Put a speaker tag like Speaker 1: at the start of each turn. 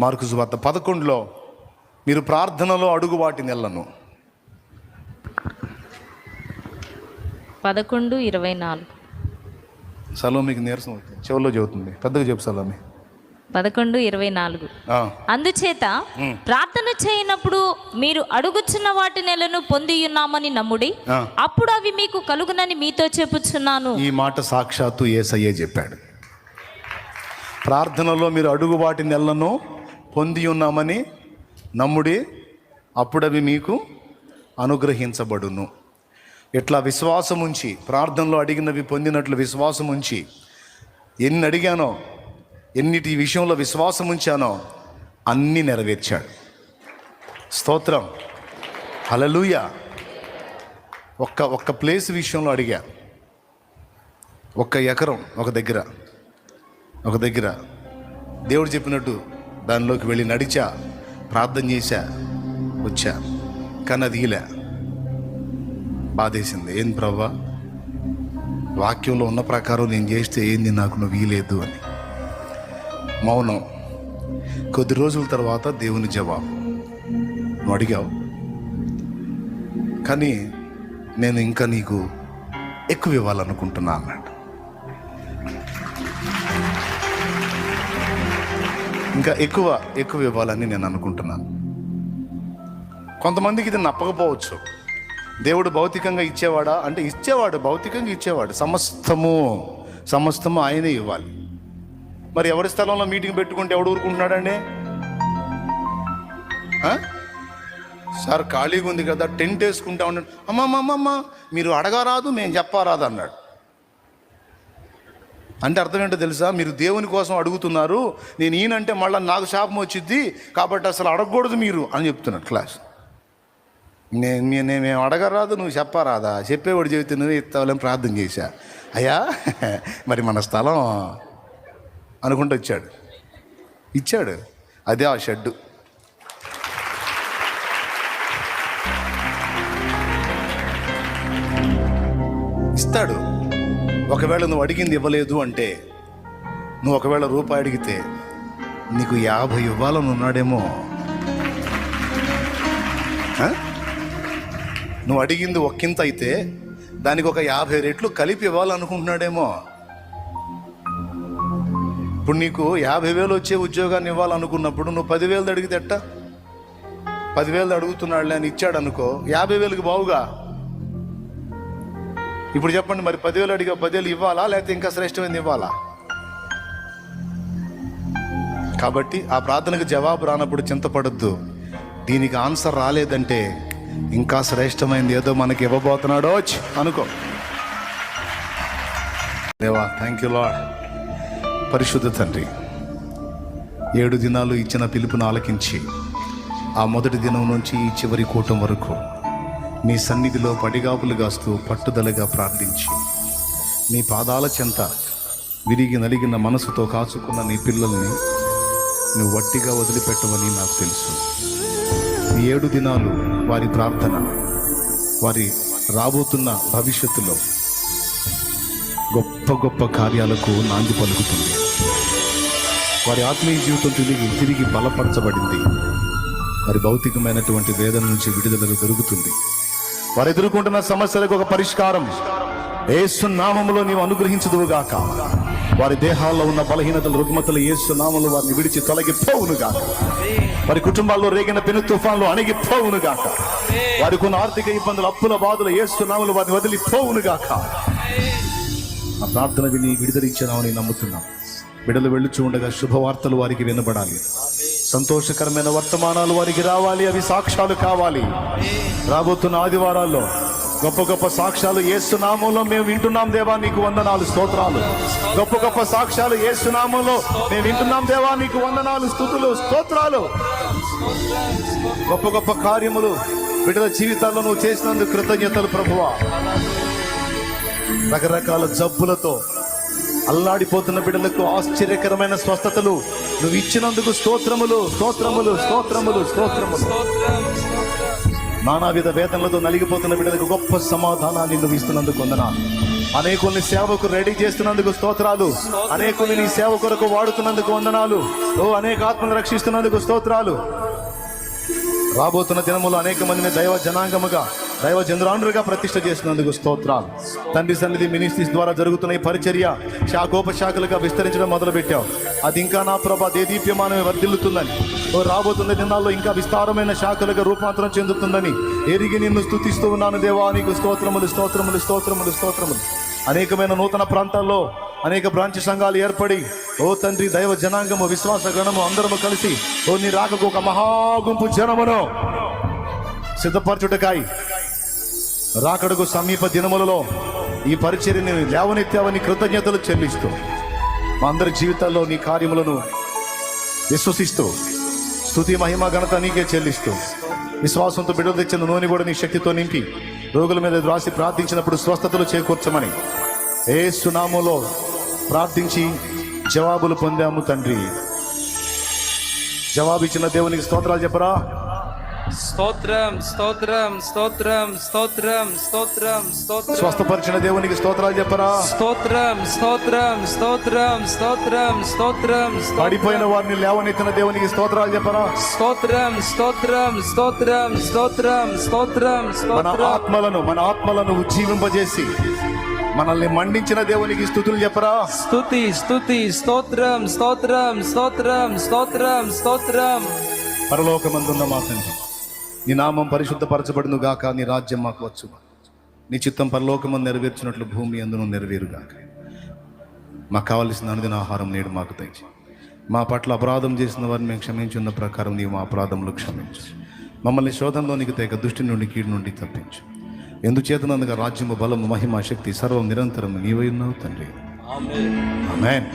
Speaker 1: Mark సువార్త పదకొండులో మీరు ప్రార్థనలో అడుగు వాటి నెలను.
Speaker 2: పదకొండు ఇరవై నాలుగు.
Speaker 1: సలోమికి నీరసం అవుతుంది చెవుల్లో చెబుతుంది. పెద్దగా చెప్పు సలోమి.
Speaker 2: పదకొండు ఇరవై నాలుగు. అందుచేత ప్రార్థన చేయనప్పుడు మీరు అడుగుచున్న వాటి నెలను పొంది ఉన్నామని నమ్ముడి. అప్పుడు అవి మీకు కలుగునని మీతో చెప్పుచున్నాను.
Speaker 1: ఈ మాట సాక్షాత్తు ఏసయ్యే చెప్పాడు. ప్రార్థనలో మీరు అడుగు వాటి నెలను పొంది ఉన్నామని నమ్ముడి అప్పుడవి మీకు అనుగ్రహించబడును. ఇట్లా విశ్వాసం ఉంచి ప్రార్థనలో అడిగినవి పొందినట్లు విశ్వాసం ఉంచి ఎన్ని అడిగానో ఎన్నిటి విషయంలో విశ్వాసం ఉంచానో అన్నీ నెరవేర్చాడు. స్తోత్రం. హలలుయ ఒక్క ఒక్క ప్లేస్ విషయంలో అడిగా. ఒక్క ఎకరం ఒక దగ్గర ఒక దగ్గర. దేవుడు చెప్పినట్టు దానిలోకి వెళ్ళి నడిచా ప్రార్థన చేశా వచ్చా కానీ అది ఈలే బాధేసింది. ఏం ప్రవ్వా? వాక్యంలో ఉన్న ప్రకారం నేను చేస్తే ఏంది నాకు నువ్వు వీలేదు అని. మౌనం. కొద్ది రోజుల తర్వాత దేవుని జవాబు. నువ్వు అడిగావు. కానీ నేను ఇంకా నీకు ఎక్కువ ఇవ్వాలనుకుంటున్నా అన్నాడు. ఇంకా ఎక్కువ ఎక్కువ ఇవ్వాలని నేను అనుకుంటున్నాను. కొంతమందికి ఇది నప్పకపోవచ్చు. దేవుడు భౌతికంగా ఇచ్చేవాడా? అంటే ఇచ్చేవాడు భౌతికంగా ఇచ్చేవాడు. సమస్తము సమస్తము ఆయనే ఇవ్వాలి. మరి ఎవరి స్థలంలో మీటింగ్ పెట్టుకుంటే ఎవడు ఊరుకుంటున్నాడండి? సార్ ఖాళీగా ఉంది కదా టెంట్ వేసుకుంటా ఉన్నాడు. అమ్మమ్మమ్మమ్మ మీరు అడగరాదు మేము చెప్పరాదు అన్నాడు. అంటే అర్థం ఏంటో తెలుసా? మీరు దేవుని కోసం అడుగుతున్నారు నేను ఈయనంటే మళ్ళీ నాకు శాపం వచ్చింది కాబట్టి అసలు అడగకూడదు మీరు అని చెప్తున్నాడు క్లాస్. నేను నేను మేము అడగరాదు నువ్వు చెప్పరాదా? చెప్పేవాడు చెబితే నువ్వే ఇస్తావులని ప్రార్థన చేశా. అయ్యా మరి మన స్థలం అనుకుంటూ వచ్చాడు. ఇచ్చాడు. అదే ఆ షెడ్డు. ఇస్తాడు. ఒకవేళ నువ్వు అడిగింది ఇవ్వలేదు అంటే నువ్వు ఒకవేళ రూపాయి అడిగితే నీకు యాభై ఇవ్వాలని ఉన్నాడేమో. నువ్వు అడిగింది ఒక్కింత అయితే దానికి ఒక యాభై రెట్లు కలిపి ఇవ్వాలనుకుంటున్నాడేమో. ఇప్పుడు నీకు యాభై వేలు వచ్చే ఉద్యోగాన్ని ఇవ్వాలనుకున్నప్పుడు నువ్వు పదివేలు అడిగితే ఎట్టా? పదివేలు అడుగుతున్నాడులే అని ఇచ్చాడు అనుకో యాభై వేలకు బావుగా. ఇప్పుడు చెప్పండి మరి పదివేలు అడిగా పదివేలు ఇవ్వాలా? లేకపోతే ఇంకా శ్రేష్టమైనది ఇవ్వాలా? కాబట్టి ఆ ప్రార్థనకు జవాబు రానప్పుడు చింతపడద్దు. దీనికి ఆన్సర్ రాలేదంటే ఇంకా శ్రేష్టమైనది ఏదో మనకి ఇవ్వబోతున్నాడో అనుకో. దేవా థ్యాంక్ యూ లాడ్ పరిశుద్ధ తండ్రి ఏడు దినాలు ఇచ్చిన పిలుపును ఆలకించి ఆ మొదటి దినం నుంచి ఈ చివరి కూటం వరకు నీ సన్నిధిలో పడిగాపులు గాస్తూ పట్టుదలగా ప్రార్థించి. నీ పాదాల చెంత విరిగి నలిగిన మనసుతో కాచుకున్న నీ పిల్లల్ని నువ్వు వట్టిగా వదిలిపెట్టవని నాకు తెలుసు. ఈ ఏడు దినాలు వారి ప్రార్థన వారి రాబోతున్న భవిష్యత్తులో గొప్ప గొప్ప కార్యాలకు నాంది పలుకుతుంది. వారి ఆత్మీయ జీవితం తిరిగి తిరిగి బలపరచబడింది. వారి భౌతికమైనటువంటి వేదన నుంచి విడుదల దొరుకుతుంది. వారు ఎదుర్కొంటున్న సమస్యలకు ఒక పరిష్కారం. ఏసు నామంలో నీవు అనుగ్రహించదువుగాక వారి దేహాల్లో ఉన్న బలహీనతలు రుగ్మతలు ఏసు నామములు వారిని విడిచి తొలగిపోవునుగాక వారి కుటుంబాల్లో రేగిన పెను తుఫాన్లు అణిగిపోవును గాక. వారికి ఉన్న ఆర్థిక ఇబ్బందులు అప్పుల బాధలు ఏసు నామములు వారిని వదిలిపోవునుగాక ఆ ప్రార్థన విని విడుదలిచ్చామని నమ్ముతున్నాం. బిడలు వెళ్ళుచూ ఉండగా శుభవార్తలు వారికి వినబడాలి. సంతోషకరమైన వర్తమానాలు వారికి రావాలి అవి సాక్ష్యాలు కావాలి. రాబోతున్న ఆదివారాల్లో గొప్ప గొప్ప సాక్ష్యాలు ఏసునామంలో మేము వింటున్నాం దేవా నీకు వందనాలు స్తోత్రాలు. గొప్ప గొప్ప సాక్ష్యాలు ఏసునామంలో మేము వింటున్నాం దేవా నీకు వందనాలు స్థుతులు స్తోత్రాలు. గొప్ప గొప్ప కార్యములు బిడ్డల జీవితాల్లో నువ్వు చేసినందుకు కృతజ్ఞతలు ప్రభువా. రకరకాల జబ్బులతో అల్లాడిపోతున్న బిడ్డలకు ఆశ్చర్యకరమైన స్వస్థతలు నువ్వు ఇచ్చినందుకు స్తోత్రములు స్తోత్రములు స్తోత్రములు స్తోత్రములు. నానావిధ వేతనలతో నలిగిపోతున్న బిడ్డలకు గొప్ప సమాధానాన్ని నువ్వు ఇస్తున్నందుకు వందనాలు. అనేకుల్ని సేవకు రెడీ చేస్తున్నందుకు స్తోత్రాలు. అనేకుల్ని నీ సేవ కొరకు వాడుతున్నందుకు వందనాలు. ఓ అనేక ఆత్మను రక్షిస్తున్నందుకు స్తోత్రాలు. రాబోతున్న దినములో అనేక మందిని దైవ జనాంగముగా దైవ ప్రతిష్ట చేసినందుకు స్తోత్రాలు. తండ్రి సన్నిధి మినిస్ట్రీస్ ద్వారా జరుగుతున్న ఈ పరిచర్య శాఖోపశాఖలుగా విస్తరించడం మొదలుపెట్టావు. అది ఇంకా నా ప్రభా దేదీప్యమానమే వర్ధిల్లుతుందని. ఓ రాబోతున్న దినాల్లో ఇంకా విస్తారమైన శాఖలుగా రూపాంతరం చెందుతుందని ఎరిగి నిన్ను స్తుతిస్తూ ఉన్నాను దేవా. నీకు స్తోత్రములు స్తోత్రములు స్తోత్రములు స్తోత్రములు. అనేకమైన నూతన ప్రాంతాల్లో అనేక బ్రాంచ్ సంఘాలు ఏర్పడి ఓ తండ్రి దైవ జనాంగము విశ్వాస గణము అందరము కలిసి ఓ నీ రాకకు ఒక మహాగుంపు జనమును సిద్ధపరచుటకాయి. రాకడకు సమీప దినములలో ఈ పరిచర్ని లేవనెత్తావని కృతజ్ఞతలు చెల్లిస్తూ మా అందరి జీవితాల్లో నీ కార్యములను విశ్వసిస్తూ స్తుతి మహిమ ఘనత నీకే చెల్లిస్తూ విశ్వాసంతో బిడ్డలు తెచ్చిన నూనె కూడా నీ శక్తితో నింపి రోగుల మీద రాసి ప్రార్థించినప్పుడు స్వస్థతలు చేకూర్చమని ఏ సునామోలో ప్రార్థించి జవాబులు పొందాము తండ్రి. జవాబిచ్చిన దేవునికి స్తోత్రాలు చెప్పరా?
Speaker 3: స్తోత్రం స్తోత్రం స్తోత్రం స్తోత్రం స్తోత్రం స్తోత్రం
Speaker 1: స్వస్థపరిచిన దేవునికి స్తోత్రాలు చెప్పరా
Speaker 3: స్తోత్రం స్తోత్రం స్తోత్రం స్తోత్రం స్తోత్రం
Speaker 1: పడిపోయిన వారిని లేవనెత్తిన దేవునికి స్తోత్రాలు చెప్పరా
Speaker 3: స్తోత్రం స్తోత్రం స్తోత్రం స్తోత్రం స్తోత్రం
Speaker 1: మన ఆత్మలను మన ఆత్మలను ఉజ్జీవింపజేసి మనల్ని మండించిన దేవునికి స్థుతులు చెప్పరా
Speaker 3: స్తుతి స్తుతి స్తోత్రం స్తోత్రం స్తోత్రం స్తోత్రం స్తోత్రం
Speaker 1: పరలోకమందున్న మా తండ్రి నీ నామం పరిశుద్ధపరచబడును గాక నీ రాజ్యం మాకు వచ్చు నీ చిత్తం పరలోకమందు నెరవేర్చినట్లు భూమి అందును నెరవేరుగాక మాకు కావలసిన అనుదిన ఆహారం నేడు మాకు తెచ్చి. మా పట్ల అపరాధం చేసిన వారిని మేము క్షమించున్న ప్రకారం నీవు మా అపరాధములు క్షమించు. మమ్మల్ని శోధంలోనికి తెగ దుష్టి నుండి కీడు నుండి తప్పించు. ఎందుచేతనందుగా రాజ్యము బలము మహిమ శక్తి సర్వం నిరంతరం నీవై ఉన్నావు తండ్రి.
Speaker 3: ఆమేన్.